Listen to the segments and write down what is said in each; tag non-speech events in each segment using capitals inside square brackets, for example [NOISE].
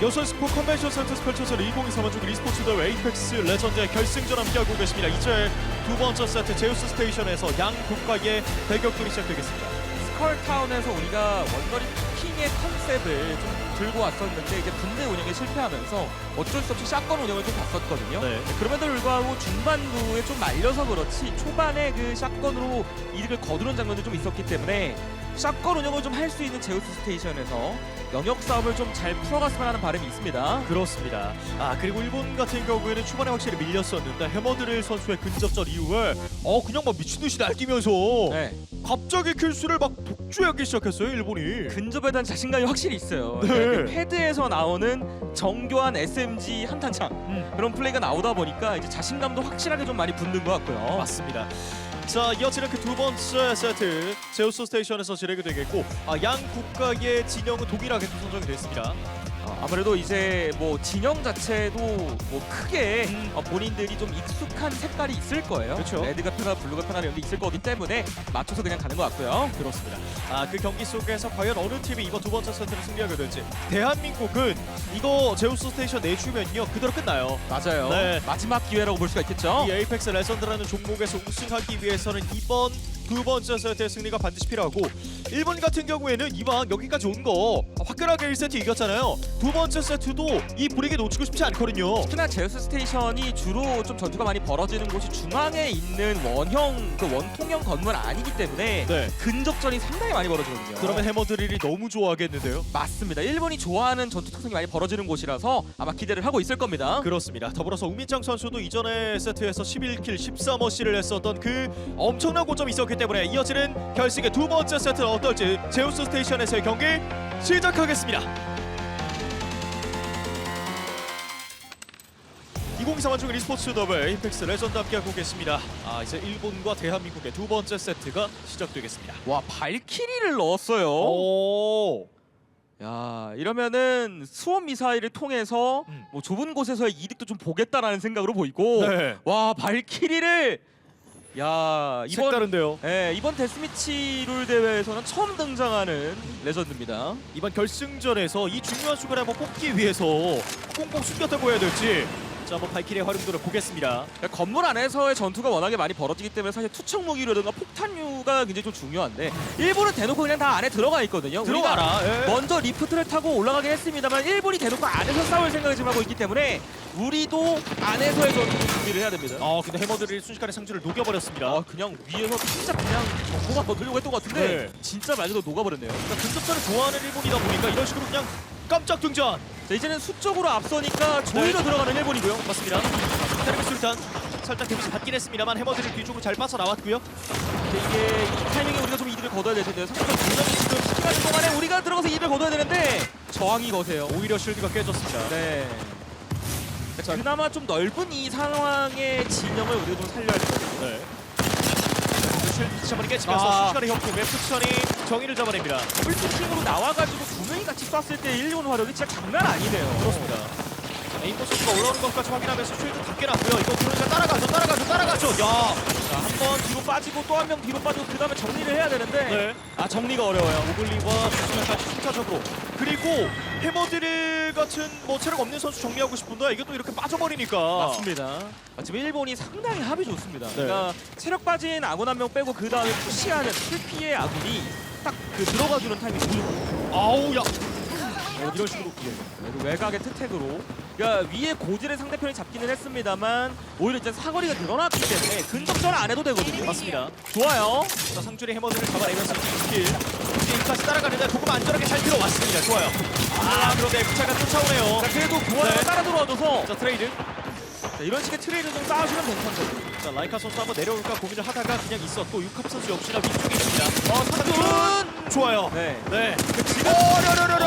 여섯 스포 컨벤션 센터에서 펼쳐진 2023년 중 e스포츠 대회 에이펙스 레전드의 결승전 함께하고 계십니다. 이제 두 번째 세트 제우스 스테이션에서 양 국가의 대격돌이 시작되겠습니다. 스컬타운에서 우리가 원거리 킹의 컨셉을 좀 들고 왔었는데 이제 분대 운영에 실패하면서 어쩔 수 없이 샷건 운영을 좀 봤었거든요. 네. 그럼에도 불구하고 중반부에 좀 말려서 그렇지 초반에 그 샷건으로 이득을 거두는 장면도 좀 있었기 때문에 샷건 운영을 좀 할 수 있는 제우스 스테이션에서 영역 싸움을 좀 잘 풀어갔으면 하는 바람이 있습니다. 그렇습니다. 아 그리고 일본 같은 경우에는 초반에 확실히 밀렸었는데 해머드릴 선수의 근접전 이후에 어 그냥 막 미친 듯이 날뛰면서 네. 갑자기 킬수를 막 독주하기 시작했어요 일본이. 근접에 대한 자신감이 확실히 있어요. 네. 그러니까 그 패드에서 나오는 정교한 SMG 한탄창 음. 그런 플레이가 나오다 보니까 이제 자신감도 확실하게 좀 많이 붙는 것 같고요. 맞습니다. 자 이어지는 그 두 번째 세트 제우스 스테이션에서 진행이 되겠고 아, 양 국가의 진영은 동일하게 또 선정이 됐습니다. 어, 아무래도 이제 뭐 진영 자체도 뭐 크게 음. 어, 본인들이 좀 익숙한 색깔이 있을 거예요. 그렇죠. 레드가 편하, 블루가 편하 이런 게 있을 거기 때문에 맞춰서 그냥 가는 것 같고요. 그렇습니다. 아 그 경기 속에서 과연 어느 팀이 이번 두 번째 세트를 승리하게 될지 대한민국은 이거 제우스 스테이션 내주면요 그대로 끝나요. 맞아요. 네. 마지막 기회라고 볼 수가 있겠죠. 이 에이펙스 레전드라는 종목에서 우승하기 위해서는 이번 두 번째 세트의 승리가 반드시 필요하고 일본 같은 경우에는 이왕 여기까지 온 거 화끈하게 1세트 이겼잖아요. 두 번째 세트도 이 분위기 놓치고 싶지 않거든요. 특히나 제우스 스테이션이 주로 좀 전투가 많이 벌어지는 곳이 중앙에 있는 원형 그 원통형 건물 아니기 때문에 네. 근접전이 상당히 많이 벌어지거든요. 그러면 해머 드릴이 너무 좋아하겠는데요. 맞습니다. 일본이 좋아하는 전투 특성이 많이 벌어지는 곳이라서 아마 기대를 하고 있을 겁니다. 그렇습니다. 더불어서 우민창 선수도 이전에 세트에서 11킬 13어시를 했었던 그 엄청난 고점이 있었기 때문에 이어지는 결승의 두 번째 세트는 어떨지 제우스 스테이션에서의 경기 시작하겠습니다. 2023년 중 e스포츠 더블 에이펙스 레전드 함께하고 계십니다. 아 이제 일본과 대한민국의 두 번째 세트가 시작되겠습니다. 와 발키리를 넣었어요. 오. 야 이러면은 수원 미사일을 통해서 음. 뭐 좁은 곳에서의 이득도 좀 보겠다라는 생각으로 보이고 네. 와 발키리를 야 이번 색다른데요. 예, 이번 데스미치 룰 대회에서는 처음 등장하는 레전드입니다. 이번 결승전에서 이 중요한 순간에 한번 뽑기 위해서 꽁꽁 숨겼다고 해야 될지 자 한번 발키리의 활용도를 보겠습니다. 그러니까 건물 안에서의 전투가 워낙에 많이 벌어지기 때문에 사실 투척 무기라든가 폭탄류가 굉장히 좀 중요한데 일본은 대놓고 그냥 다 안에 들어가 있거든요. 우리가 들어가라. 예. 먼저 리프트를 타고 올라가긴 했습니다만 일본이 대놓고 안에서 싸울 생각을 지금 하고 있기 때문에 우리도 안에서의 전투 준비를 해야 됩니다. 아 근데 해머들이 순식간에 상주를 녹여버렸습니다. 아 그냥 위에서 진짜 그냥 정보만 거두려고 했던 것 같은데 네. 진짜 말 그대로 녹아버렸네요. 그러니까 근접전을 좋아하는 일본이다 보니까 이런 식으로 그냥 깜짝 등장. 자, 이제는 수적으로 앞서니까 조이로 들어가는 일본이고요. 맞습니다. 테르비 술탄 살짝 데미지 받긴 했습니다만 해머들이 뒤쪽으로 잘 빠져 나왔고요. 근데 이게 이 타이밍에 우리가 좀 이득을 거둬야 될 텐데요. 상대방 분명히 지금 시간이 동안에 우리가 들어가서 이득을 거둬야 되는데 저항이 거세요. 오히려 쉴드가 깨졌습니다. 네. 자, 그나마 좀 넓은 이 상황의 진영을 우리가 좀 살려야 돼요. 네. 쉴드 깨치면서 아. 순식간에 협공 웹프천이 정의를 잡아냅니다. 풀푸팅으로 나와가지고 같이 쐈을 때 일본 화력이 진짜 장난 아니네요. 그렇습니다. 선수가 올라오는 것까지 확인하면서 쉴드 다 깨놨고요. 이거 그러니까 따라가죠, 따라가죠, 따라가죠. 야, 자, 한번 뒤로 빠지고 또 한 명 뒤로 빠지고 그 다음에 정리를 해야 되는데 네. 아 정리가 어려워요. 오글리와 수면까지 순차적으로 그리고 해머드릴 같은 뭐 체력 없는 선수 정리하고 싶은데 이게 또 이렇게 빠져버리니까 맞습니다. 아, 지금 일본이 상당히 합이 좋습니다. 네. 그러니까 체력 빠진 아군 한 명 빼고 그 다음에 푸시하는 풀피의 아군이 딱그 들어가주는 타이밍이 너무 좋아요. 아우 야 어, 이런 식으로 예. 그래도 외곽의 투택으로 그러니까 위에 고지를 상대편이 잡기는 했습니다만 오히려 이제 사거리가 늘어났기 때문에 근접전 안 해도 되거든요. 맞습니다. 좋아요. 자 상줄이 해머드를 잡아내면서 스킬 여기까지 따라가는데 도금 안전하게 잘 들어왔습니다. 좋아요. 아 그런데 F차가 쫓아오네요. 자, 그래도 교환이 네. 따라 들어와줘서 자 트레이드. 자, 이런 식의 트레이드 좀 쌓아주면 괜찮거든요. 자 라이카 선수 한번 내려올까 고민을 하다가 그냥 있었고 육합 선수 역시나 위쪽에 있습니다. 어, 삼촌! 좋아요. 네. 네. 지금 어려려려려.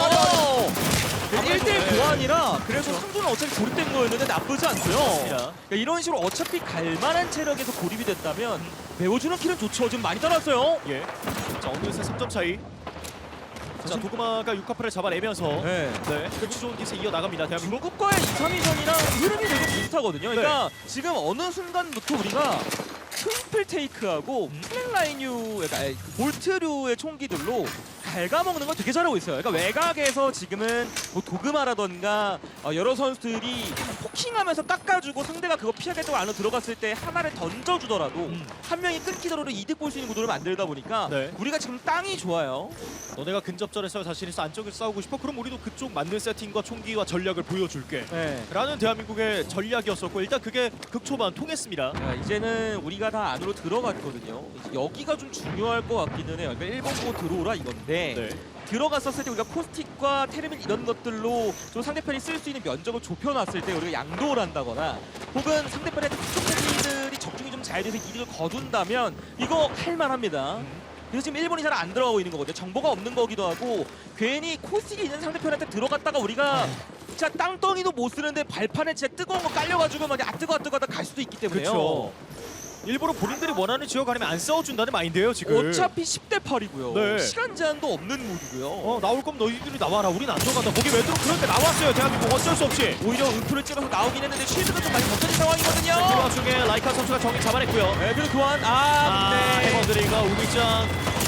1대1 네. 교환이라 그래서 상조는 어차피 고립된 거였는데 나쁘지 않고요. 그러니까 이런 식으로 어차피 갈만한 체력에서 고립이 됐다면 메워주는 킬은 좋죠. 지금 많이 따랐어요. 예. 자 어느새 3점 차이. 자 도그마가 육합을 잡아내면서 네. 네. 끝이 좋은 기세 이어 나갑니다. 대한민국. 중국과의 2, 3위전이랑 흐름이 되게 비슷하거든요. 그러니까 지금 어느 순간부터 우리가 트리플 테이크하고 플랫 라인류, 그러니까 아니, 그 볼트류의 총기들로 갉아먹는 걸 되게 잘하고 있어요. 그러니까 외곽에서 지금은 뭐 도그마라던가 어, 여러 선수들이 포킹하면서 깎아주고 상대가 그거 피하겠다고 안으로 들어갔을 때 하나를 던져주더라도 음. 한 명이 끊기더라도 이득 볼 수 있는 구도를 만들다 보니까 네. 우리가 지금 땅이 좋아요. 너네가 근접전에서 자신 있어 안쪽을 싸우고 싶어? 그럼 우리도 그쪽 맞는 세팅과 총기와 전략을 보여줄게. 네. 라는 대한민국의 전략이었었고 일단 그게 극초반 통했습니다. 자, 이제는 우리가 다 안으로 들어갔거든요. 여기가 좀 중요할 것 같기는 해요. 그러니까 일본 보고 들어오라 이건데 네. 들어갔었을 때 우리가 코스틱과 테르민 이런 것들로 좀 상대편이 쓸 수 있는 면적을 좁혀놨을 때 우리가 양도를 한다거나 혹은 상대편의 특정 무기들이 적중이 좀 잘 돼서 이득을 거둔다면 이거 할만합니다. 그래서 지금 일본이 잘 안 들어가고 있는 거거든요. 정보가 없는 거기도 하고 괜히 코스틱이 있는 상대편한테 들어갔다가 우리가 진짜 땅덩이도 못 쓰는데 발판에 진짜 뜨거운 거 깔려가지고 막 아 뜨거 뜨거 하다 갈 수도 있기 때문에요. 그렇죠. 일부러 본인들이 원하는 지역 아니면 안 싸워준다는 마인드예요 지금. 어차피 10대 8이고요. 네. 시간 제한도 없는 모드고요. 어 나올 거면 너희들이 나와라. 우린 안 들어간다. 거기 왜 들어? 그런데 나왔어요 대한민국 어쩔 수 없이. 오히려 은표를 찍어서 나오긴 했는데 쉴드가 좀 많이 벗겨진 상황이거든요. 그 와중에 라이카 선수가 정리 잡아냈고요. 네, 그리고 교환 아, 아, 근데 해머드릴과 우미짱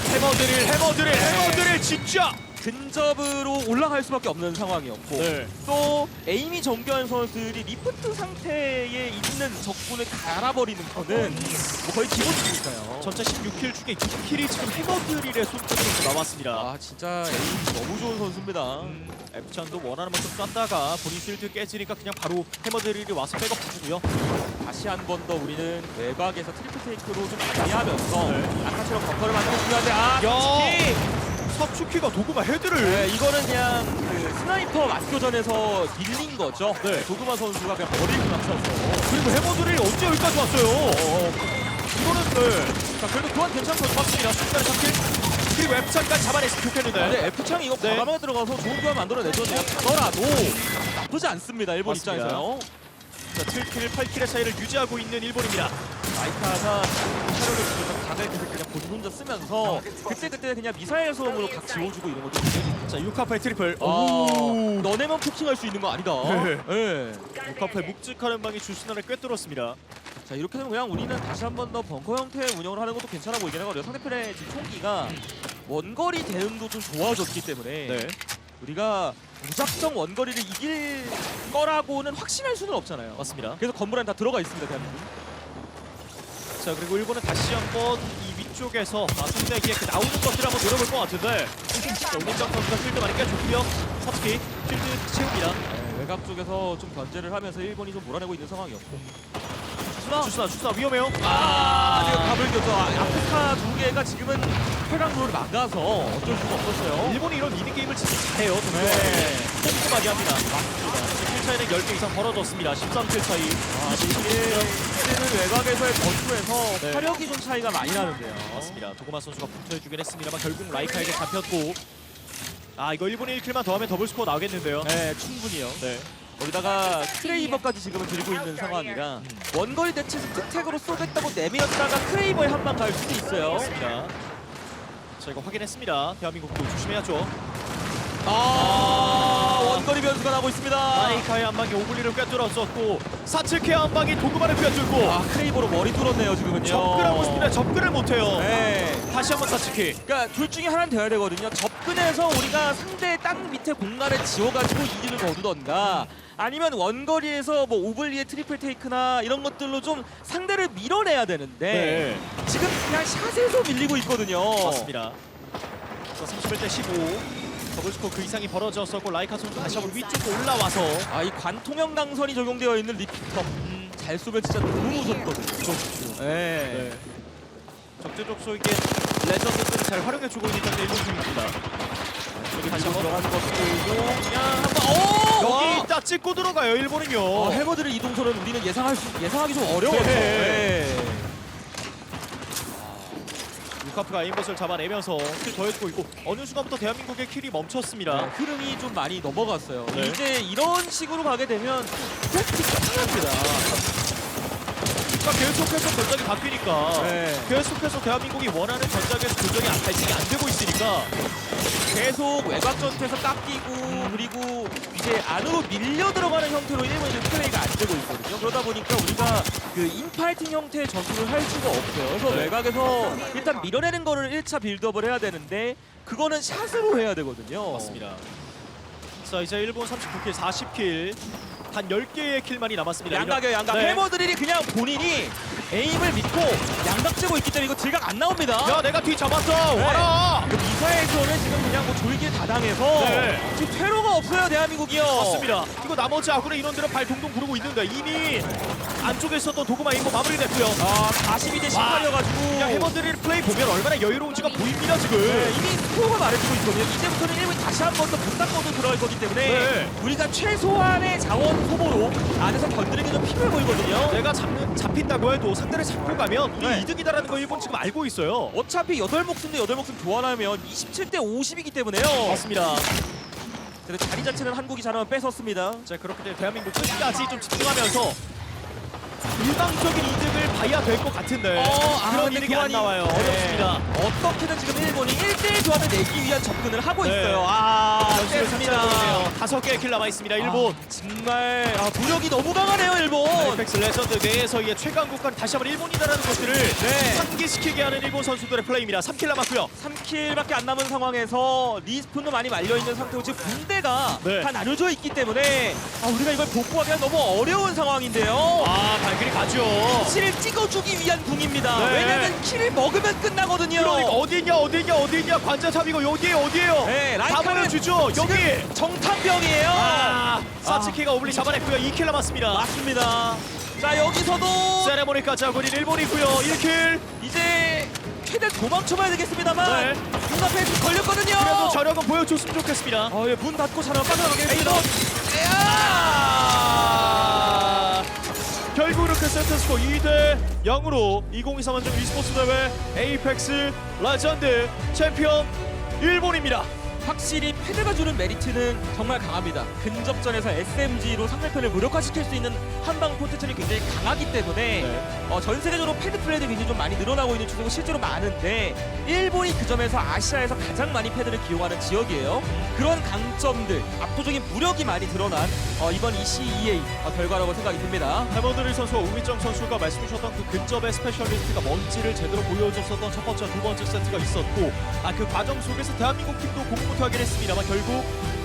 해머드릴 해머드릴 해머드릴 진짜. 근접으로 올라갈 수밖에 없는 상황이었고 네. 또 에이미 정교한 선수들이 리프트 상태에 있는 적군을 갈아버리는 거는 뭐 거의 기본이니까요. 전체 16킬 중에 2킬이 지금 해머드릴의 손톱으로 나왔습니다. 아 진짜 에이미 너무 좋은 선수입니다. 음, F찬도 원하는 만큼 쐈다가 본인 실드 깨지니까 그냥 바로 해머드릴이 와서 백업 해주고요. 다시 한 번 더 우리는 외곽에서 트리플 테이크로 좀 관리하면서 네. 아까처럼 버커를 만들고 중요한데 아 야. 솔직히 석추키가 도구마 헤드를 네, 이거는 그냥 그 스나이퍼 맞교전에서 밀린 거죠. 네. 조그마 선수가 그냥 머리를 맞춰서. 그리고 해머드릴이 언제 여기까지 왔어요? 이거는 네. 자, 그래도 교환 괜찮거든요. 맞습니다. 순간에 3킬. 그리고 F찬까지 잡아냈으면 좋겠는데. 근데 F창이 이거 네. 과감하게 들어가서 좋은 교환 만들어내줬네요. 가더라도 나쁘지 않습니다. 일본 맞습니다. 입장에서요. 자, 7킬, 8킬의 차이를 유지하고 있는 일본입니다. 마이카가 차로를 주면서 각을 계속 그냥 본인 혼자 쓰면서 그때그때 그냥 미사일 소음으로 각 지워주고 이런 것도. 자, 6카파의 트리플. 아, 오. 너네만 포킹할 수 있는 거 아니다. 네. 네. 6카파의 묵직하는 방이 주신나를 꿰뚫었습니다. 자 이렇게 되면 그냥 우리는 다시 한 번 더 벙커 형태의 운영을 하는 것도 괜찮아 보이긴 하거든요. 상대편의 지금 총기가 원거리 대응도 좀 좋아졌기 때문에 네. 우리가 무작정 원거리를 이길 거라고는 확신할 수는 없잖아요. 맞습니다. 그래서 건물 안에 다 들어가 있습니다, 대한민국. 자, 그리고 일본은 다시 한번 이 위쪽에서 아, 상대에게 그 나오는 것들을 한번 노려볼 것 같은데. 자, 오민정 선수가 필드 많이 깨줬고요. 사츠키 필드 채웁니다. 네, 외곽 쪽에서 좀 견제를 하면서 일본이 좀 몰아내고 있는 상황이었고. 주스나, 주스나, 위험해요. 아, 지금 갑을 껴서 아프카 두 개가 지금은 혈강로를 막아서 어쩔 수가 없었어요. 일본이 이런 미니게임을 진짜 잘해요. 네. 꼼꼼하게 합니다. 맞습니다. 킬 차이는 10개 이상 벌어졌습니다. 13킬 차이. 아, 이제는 외곽에서의 전투에서 네. 화력이 좀 차이가 많이 나는데요. 맞습니다. 도구마 선수가 붙어주긴 했습니다만 결국 라이카에게 잡혔고 아 이거 1분의 1킬만 더하면 더블 스코어 나오겠는데요. 네, 충분히요. 네. 거기다가 크레이버까지 지금은 들고 있는 상황이라 원거리 대체에서 끝택으로 쏘겠다고 내밀었다가 크레이버에 한 방 갈 수도 있어요. 맞습니다. 자 이거 확인했습니다. 대한민국도 조심해야죠. 아, 원거리 변수가 나고 있습니다. 라이카의 한 방이 오블리를 꿰뚫었었고 사츠케 한 방이 도구마를 꿰뚫고 아, 크레이버로 머리 뚫었네요, 지금은요. 접근하고 싶은데 접근을 못해요. 네. 다시 한 번 사츠키. 그러니까 둘 중에 하나는 돼야 되거든요. 접 근해서 우리가 상대 땅 밑에 공간을 지워가지고 이득을 거두던가 아니면 원거리에서 뭐 오블리의 트리플 테이크나 이런 것들로 좀 상대를 밀어내야 되는데 네. 지금 그냥 샷에서 밀리고 있거든요. 맞습니다. 자 31대 15. 더블 스코어 그 이상이 벌어졌었고 라이카 선수 다시 한번 위쪽으로 올라와서 아 이 관통형 강선이 적용되어 있는 리피터 음, 잘 쏘면 진짜 너무 무섭거든요. 좋죠. 네. 네. 적재적 소에게 레전드들을 잘 활용해주고 있는 현재 일본 팀입니다. 여기 다시 한번 들어가는 것들도 그냥 한번 오! 여기 딱 찍고 들어가요 일본은요. 어, 해머들의 이동선은 우리는 예상할 수 예상하기 좀 어려워요. 네. 네. 루카프가 에임봇을 잡아내면서 킬 더해주고 있고 어느 순간부터 대한민국의 킬이 멈췄습니다. 네, 흐름이 좀 많이 넘어갔어요. 네. 이제 이런 식으로 가게 되면 퀘스트가 끝납니다. 계속해서 전장이 바뀌니까 네. 계속해서 대한민국이 원하는 전장에서 조정이 안 발전이 안 되고 있으니까 계속 외곽 전투에서 깎이고 그리고 이제 안으로 밀려 들어가는 형태로 일본이 플레이가 안 되고 있거든요. 그러다 보니까 우리가 그 인파이팅 형태의 전투를 할 수가 없어요. 그래서 네. 외곽에서 일단 밀어내는 거를 1차 빌드업을 해야 되는데 그거는 샷으로 해야 되거든요. 맞습니다. 자 이제 일본 39킬 40킬 단 10개의 킬만이 남았습니다. 양각이요 양각. 네. 해머들이 그냥 본인이 에임을 믿고 양각 째고 있기 때문에 이거 딜각 안 나옵니다. 야 내가 뒤 잡았어 네. 와라 그 미사에서는 지금 그냥 뭐 졸길 다 당해서 네. 지금 퇴로가 없어요 대한민국이요. 맞습니다. 이거 나머지 아군의 인원들은 발 동동 구르고 있는데 이미 안쪽에 있었던 도구마 인고 마무리됐고요. 아 42대 18이어가지고 그냥 해머들의 플레이 보면 얼마나 여유로운지가 보입니다 지금. 네, 이미 스코어가 말해주고 있거든요. 이제부터는 1분 다시 한 번더 분당권도 들어갈 거기 때문에 네. 우리가 최소한의 자원 소모로 안에서 건드리는 게 좀 필요해 보이거든요. 내가 잡는 잡힌다고 해도 상대를 잡고 가면 우리 네. 이득이다라는 거 일본 지금 알고 있어요. 어차피 8목숨 대 8목숨 교환하면 27대 50이기 때문에요. 맞습니다. 그래도 자리 자체는 한국이 잘하면 뺏었습니다. 자 그렇기 때문에 대한민국 끝까지 좀 집중하면서 일방적인 이득을 봐야 될 것 같은데 어, 아, 그런 근데 이득이 안 교환이- 나와요. 네. 어렵습니다. 어떻게든 지금 일본이 1대1 조합을 내기 위한 접근을 하고 네. 있어요. 아. 찾아보네요. 다섯 개의 킬 남아 있습니다. 일본. 아, 정말 아, 무력이 너무 강하네요, 일본. 에이펙스 레전드 내에서의 최강국간 다시 한번 일본이다라는 것들을 네. 상기시키게 하는 일본 선수들의 플레이입니다. 3킬 남았고요. 3킬밖에 안 남은 상황에서 리스폰도 많이 말려 있는 상태고 지금 군대가 네. 다 나눠져 있기 때문에 아, 우리가 이걸 복구하기가 너무 어려운 상황인데요. 아 발길이 가죠. 킬을 찍 어주기 위한 궁입니다. 네. 왜냐면 킬을 먹으면 끝나거든요. 그러니까 어디냐 어디냐 어디냐 관자탑이고 여기 어디에요? 네, 다 라이카는 보여주죠. 여기. 지금 정탐병이에요. 아 사츠키가 오블리 잡아냈고요. 2킬 남았습니다. 맞습니다. 자 여기서도 세레모니까지 하고 있는 일본이고요. 1킬. 이제 최대 도망쳐봐야 되겠습니다만 네. 눈앞에 좀 걸렸거든요. 그래도 저력은 보여줬으면 좋겠습니다. 어, 예, 문 닫고 자러 빠져나가겠습니다. 아! 결국 이렇게 세트스코 2대 0으로 2023 한정 e스포츠 대회 에이펙스 레전드 챔피언 일본입니다. 확실히 패드가 주는 메리트는 정말 강합니다. 근접전에서 SMG로 상대편을 무력화시킬 수 있는 한방 포텐셜이 굉장히 강하기 때문에 네. 어, 전 세계적으로 패드 플레이도 굉장히 좀 많이 늘어나고 있는 추세가 실제로 많은데 일본이 그 점에서 아시아에서 가장 많이 패드를 기용하는 지역이에요. 그런 강점들, 압도적인 무력이 많이 드러난 어, 이번 ECEA 어, 결과라고 생각이 듭니다. 해머드릴 선수와 우미정 선수가 말씀 주셨던 그 근접의 스페셜리스트가 뭔지를 제대로 보여줬었던 첫 번째, 두 번째 세트가 있었고 아 그 과정 속에서 대한민국 팀도 공부 하긴 했습니다만 결국 아,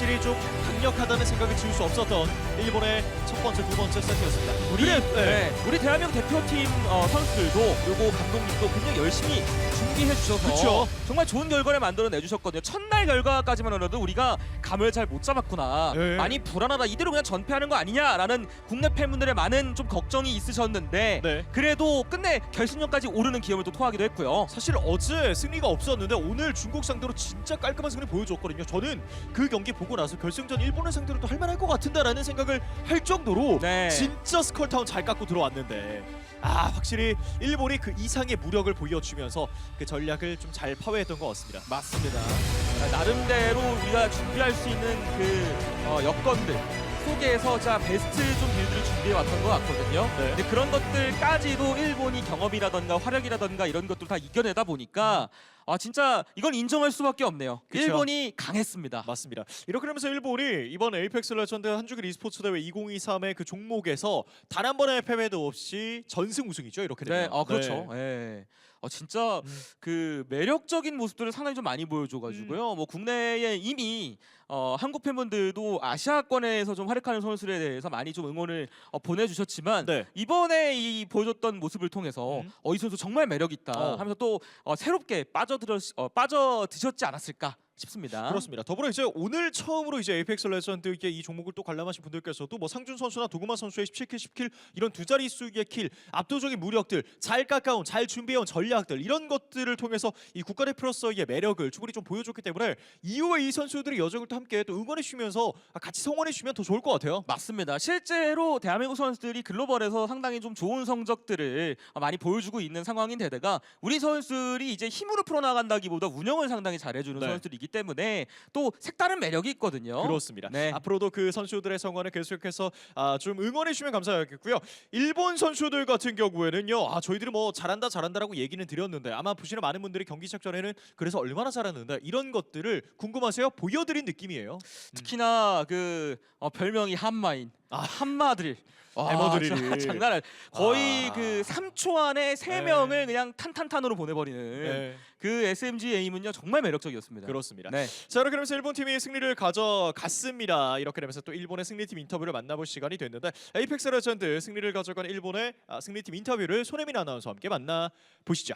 확실히 좀 강력하다는 생각을 지울 수 없었던 일본의 첫 번째, 두 번째 세트였습니다. 우리 그래, 네, 우리 대한민국 대표팀 어, 선수들도 그리고 감독님도 굉장히 열심히 준비해 주셔서 그쵸. 정말 좋은 결과를 만들어내 주셨거든요. 첫날 결과까지만 하더라도 우리가 감을 잘 못 잡았구나. 네. 많이 불안하다. 이대로 그냥 전패하는 거 아니냐라는 국내 팬분들의 많은 좀 걱정이 있으셨는데 네. 그래도 끝내 결승전까지 오르는 기염을 또 토하기도 했고요. 사실 어제 승리가 없었는데 오늘 중국 상대로 진짜 깔끔한 승리 보여줬거든요. 저는 그 경기 보고 나서 결승전 일본을 상대로 또 할만할 것 같은데라는 생각을 할 정도로 네. 진짜 스컬타운 잘 깎고 들어왔는데 아 확실히 일본이 그 이상의 무력을 보여주면서 그 전략을 좀 잘 파괴했던 것 같습니다. 맞습니다. 자, 나름대로 우리가 준비할 수 있는 그 어, 여건들 속에서 자 베스트 좀 빌드를 준비해 왔던 것 같거든요. 네. 근데 그런 것들까지도 일본이 경험이라던가 화력이라던가 이런 것들 다 이겨내다 보니까 아 진짜 이건 인정할 수밖에 없네요. 그쵸. 일본이 강했습니다. 맞습니다. 이렇게 되면서 일본이 이번 에이펙스 레전드 한중일 e스포츠 대회 2023의 그 종목에서 단 한 번의 패배도 없이 전승 우승이죠. 이렇게 되면. 네, 어 그렇죠. 예. 어 진짜 음. 그 매력적인 모습들을 상당히 좀 많이 보여줘가지고요. 뭐 국내에 이미 어, 한국 팬분들도 아시아권에서 좀 활약하는 선수들에 대해서 많이 좀 응원을 어, 보내주셨지만 네. 이번에 이 보여줬던 모습을 통해서 음. 어, 이 선수 정말 매력 있다 어. 하면서 또 어, 새롭게 빠져들었 어, 빠져 드셨지 않았을까 싶습니다. 그렇습니다. 더불어 이제 오늘 처음으로 이제 에이펙스 레전드의 이 종목을 또 관람하신 분들께서도 뭐 상준 선수나 도구마 선수의 17킬, 10킬 이런 두 자릿수의 킬, 압도적인 무력들, 잘 깎아온, 잘 준비해온 전략들 이런 것들을 통해서 이 국가대표로서의 매력을 충분히 좀 보여줬기 때문에 이후에 이 선수들이 여정을 또 함께 또 응원해 주면서 같이 성원해 주면 더 좋을 것 같아요. 맞습니다. 실제로 대한민국 선수들이 글로벌에서 상당히 좀 좋은 성적들을 많이 보여주고 있는 상황인 데다가 우리 선수들이 이제 힘으로 풀어나간다기보다 운영을 상당히 잘해주는 네. 선수들이기 때문에 또 색다른 매력이 있거든요. 그렇습니다. 네. 앞으로도 그 선수들의 성원을 계속해서 아, 좀 응원해 주면 감사하겠고요. 일본 선수들 같은 경우에는요. 아, 저희들이 뭐 잘한다 잘한다라고 얘기는 드렸는데 아마 보시는 많은 분들이 경기 시작 전에는 그래서 얼마나 잘하는데 이런 것들을 궁금하세요? 보여드린 느낌이 에요. 특히나 그 어, 별명이 한마인 아. 한마드릴 와, 해머드릴이. 진짜 장난 아니 거의 아. 그 3초 안에 세 네. 명을 그냥 탄탄탄으로 보내버리는 네, 그 SMG 에임은요 정말 매력적이었습니다. 그렇습니다. 네. 자, 이렇게 되면서 일본 팀이 승리를 가져갔습니다. 이렇게 되면서 또 일본의 승리팀 인터뷰를 만나볼 시간이 됐는데 에이펙스 레전드 승리를 가져간 일본의 아, 승리팀 인터뷰를 손혜민 아나운서와 함께 만나 보시죠.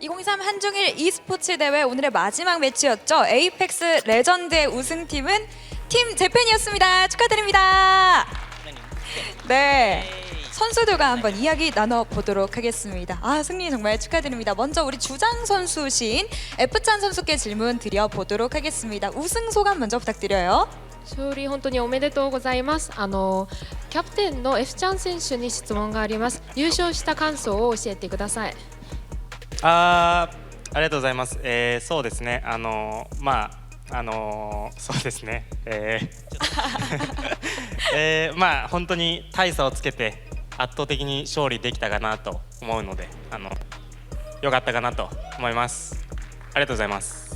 2023 한중일 e스포츠 대회 오늘의 마지막 매치였죠. 에이펙스 레전드의 우승팀은 팀 재팬이었습니다. 축하드립니다. 네. 선수들과 한번 이야기 나눠보도록 하겠습니다. 아, 승리 정말 축하드립니다. 먼저 우리 주장 선수신 F찬 선수께 질문 드려보도록 하겠습니다. 우승 소감 먼저 부탁드려요. 勝利本当におめでとうございますあのキャプテンの F ちゃん選手に質問があります優勝した感想を教えてください あーありがとうございます。えー、そうですね。あのーまああのーそうですね。えー[LAUGHS] えーまあ本当に大差をつけて圧倒的に勝利できたかなと思うので、あの良かったかなと思います。ありがとうございます。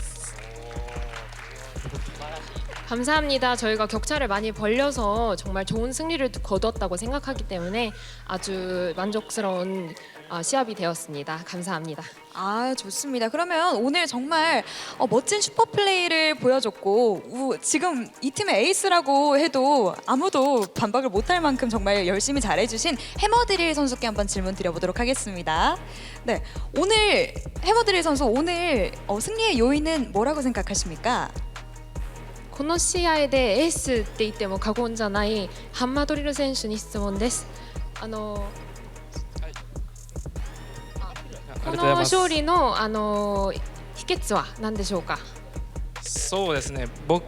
감사합니다 저희가 격차를 많이 벌려서 정말 좋은 승리를 거뒀다고 생각하기 때문에 아주 만족스러운 어, 시합이 되었습니다 감사합니다 아 좋습니다. 그러면 오늘 정말 어, 멋진 슈퍼 플레이를 보여줬고 우, 지금 이 팀의 에이스라고 해도 아무도 반박을 못할 만큼 정말 열심히 잘해주신 해머드릴 선수께 한번 질문 드려보도록 하겠습니다. 네 오늘 해머드릴 선수 오늘 어, 승리의 요인은 뭐라고 생각하십니까? この試合でエースって言っても過言じゃないハンマードリル選手に質問ですあの この勝利のあの秘訣は何でしょうか？そうですね。僕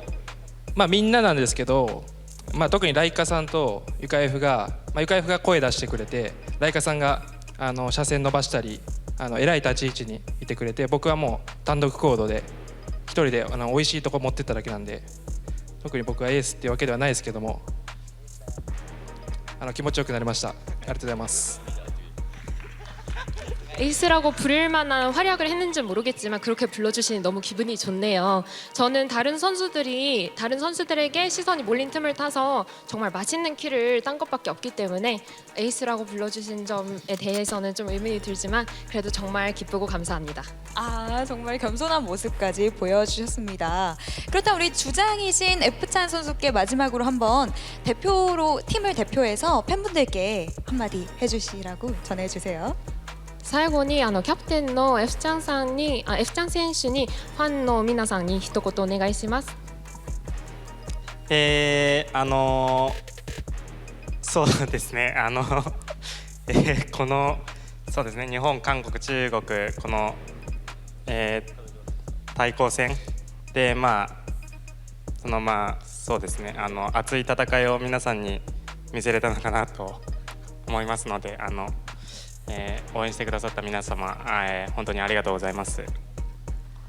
まあみんななんですけど、まあ、特にライカさんとゆか F が、まあ、ゆか F が声出してくれてライカさんがあの車線伸ばしたりあの偉い立ち位置にいてくれて僕はもう単独行動で一人であの美味しいとこ持ってっただけなんで特に僕はエースっていうわけではないですけどもあの気持ちよくなりました。ありがとうございます。 에이스라고 부를 만한 활약을 했는지 모르겠지만 그렇게 불러주시니 너무 기분이 좋네요. 저는 다른 선수들이 다른 선수들에게 시선이 몰린 틈을 타서 정말 맛있는 키를 딴 것밖에 없기 때문에 에이스라고 불러주신 점에 대해서는 좀 의문이 들지만 그래도 정말 기쁘고 감사합니다. 아 정말 겸손한 모습까지 보여주셨습니다. 그렇다면 우리 주장이신 F찬 선수께 마지막으로 한번 대표로 팀을 대표해서 팬분들께 한마디 해주시라고 전해주세요. 最後にあのキャプテンの F ちゃんさんにあ F ちゃん選手にファンの皆さんに一言お願いします。えー、あのーそうですね。あの [LAUGHS] えーこのそうですね。日本、韓国、中国この、えー対抗戦でまあそのまあそうですね。あの熱い戦いを皆さんに見せれたのかなと思いますので、あの、 えー応援してくださった皆様、えー本当にありがとうございます。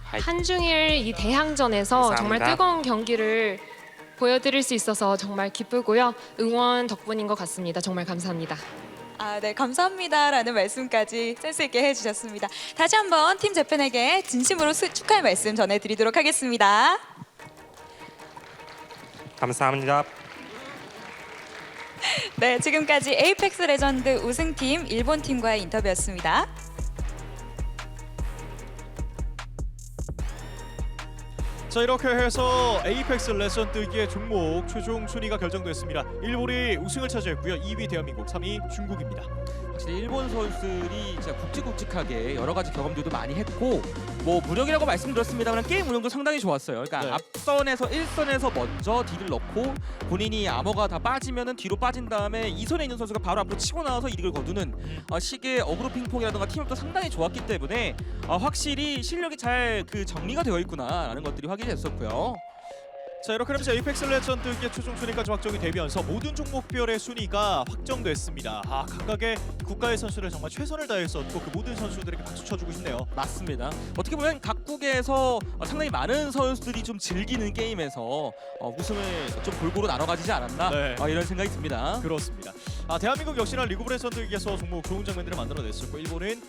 はい。 한중일 이 대항전에서 정말 감사합니다. 뜨거운 경기를 보여드릴 수 있어서 정말 기쁘고요. 응원 덕분인 것 같습니다. 정말 감사합니다. 아, 네, 감사합니다라는 말씀까지 센스 있게 해주셨습니다. 다시 한번 팀 재팬에게 진심으로 수- 축하의 말씀 전해드리도록 하겠습니다. 감사합니다. [LAUGHS] 네, 지금까지 에이펙스 레전드 우승팀 일본 팀과의 인터뷰였습니다. 자 이렇게 해서 에이펙스 레전드의 종목 최종 순위가 결정됐습니다. 일본이 우승을 차지했고요. 2위 대한민국, 3위 중국입니다. 확실히 일본 선수들이 진짜 굵직굵직하게 여러 가지 경험들도 많이 했고 뭐 무력이라고 말씀드렸습니다만 게임 운영도 상당히 좋았어요. 그러니까 네. 앞선에서 1선에서 먼저 딜을 넣고 본인이 암호가 다 빠지면은 뒤로 빠진 다음에 2선에 있는 선수가 바로 앞으로 치고 나와서 이득을 거두는 어, 식의 어그로 핑퐁이라든가 팀업도 상당히 좋았기 때문에 어, 확실히 실력이 잘 그 정리가 되어 있구나라는 것들이 확인이 됐었고요. 자 이렇게 하면서 에이펙스 레전드 의 최종 순위까지 확정이 되면서 모든 종목별의 순위가 확정됐습니다. 아 각각의 국가의 선수를 정말 최선을 다했었고 그 모든 선수들에게 박수 쳐주고 싶네요. 맞습니다. 어떻게 보면 각국에서 어, 상당히 많은 선수들이 좀 즐기는 게임에서 어, 웃음을 좀 골고루 나눠 가지지 않았나 네. 어, 이런 생각이 듭니다. 그렇습니다. 아 대한민국 역시나 리그 오브 레전드에서 종목 좋은 장면들을 만들어냈었고 일본은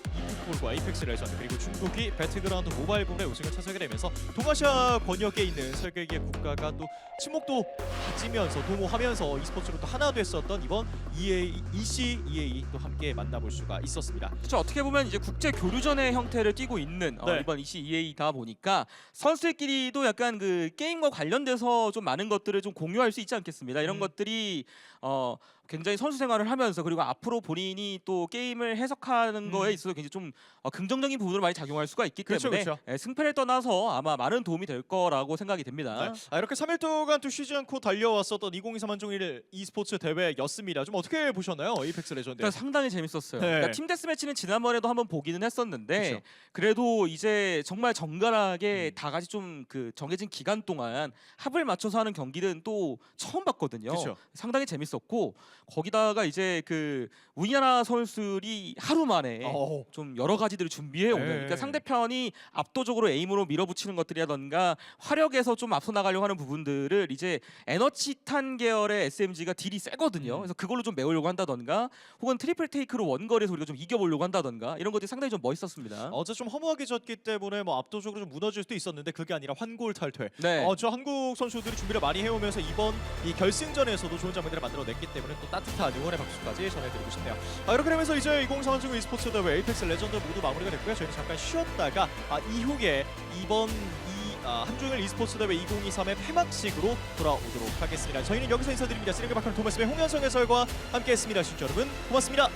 이풋볼과 에이펙스 레전드 그리고 중국이 배틀그라운드 모바일 부문의 우승을 차지하게 되면서 동아시아 권역에 있는 세 개의 국가가 또 친목도 가지면서 도모하면서 e스포츠로 또 하나 됐었던 이번 EA, EC, EA 또 함께 만나볼 수가 있었습니다. 그렇죠. 어떻게 보면 이제 국제 교류전의 형태를 띠고 있는 어, 네. 이번 EC EA다 보니까 선수들끼리도 약간 그 게임과 관련돼서 좀 많은 것들을 좀 공유할 수 있지 않겠습니다. 이런 음. 것들이 어 굉장히 선수 생활을 하면서 그리고 앞으로 본인이 또 게임을 해석하는 음. 거에 있어서 굉장히 좀 어, 긍정적인 부분으로 많이 작용할 수가 있기 그렇죠, 때문에 그렇죠. 예, 승패를 떠나서 아마 많은 도움이 될 거라고 생각이 됩니다. 네. 아, 이렇게 3일 동안 또 쉬지 않고 달려왔었던 2023 한종일 e스포츠 대회였습니다. 좀 어떻게 보셨나요? 에이펙스 레전드. 그러니까 상당히 재밌었어요. 네. 그러니까 팀 데스매치는 지난번에도 한번 보기는 했었는데. 음. 그래도 이제 정말 정갈하게 다 같이 좀 그 정해진 기간 동안 합을 맞춰서 하는 경기는 또 처음 봤거든요. 그쵸. 상당히 재밌었고 거기다가 이제 그 우리나라 선수들이 하루 만에 어. 좀 여러 가지들을 준비해 오는 네. 그러니까 상대편이 압도적으로 에임으로 밀어붙이는 것들이라던가 화력에서 좀 앞서 나가려고 하는 부분들을 이제 에너지탄 계열의 SMG가 딜이 세거든요. 음. 그래서 그걸로 좀 메우려고 한다던가 혹은 트리플 테이크로 원거리에서 우리가 좀 이겨보려고 한다던가 이런 것들이 상당히 좀 멋있었습니다. 어제 좀 허무하게 졌기 때문에 뭐 압도적으로 좀 무너질 수도 있었는데 그게 아니라 환골 탈퇴. 네. 어, 저 한국 선수들이 준비를 많이 해오면서 이번 이 결승전에서도 좋은 장면들을 만들어냈기 때문에 또 따 뜻한 응원의 박수까지 전해드리고 싶네요. 아, 이렇게 되면서 이제 2023 중국 e스포츠 대회 에이펙스 레전드 모두 마무리가 됐고요. 저희는 잠깐 쉬었다가 아, 이후에 이번 이 아, 한중일 e스포츠 대회 2023의 폐막식으로 돌아오도록 하겠습니다. 저희는 여기서 인사드립니다. 시네게 박한 도마스의 홍현성 해설과 함께했습니다. 시청자 여러분 고맙습니다.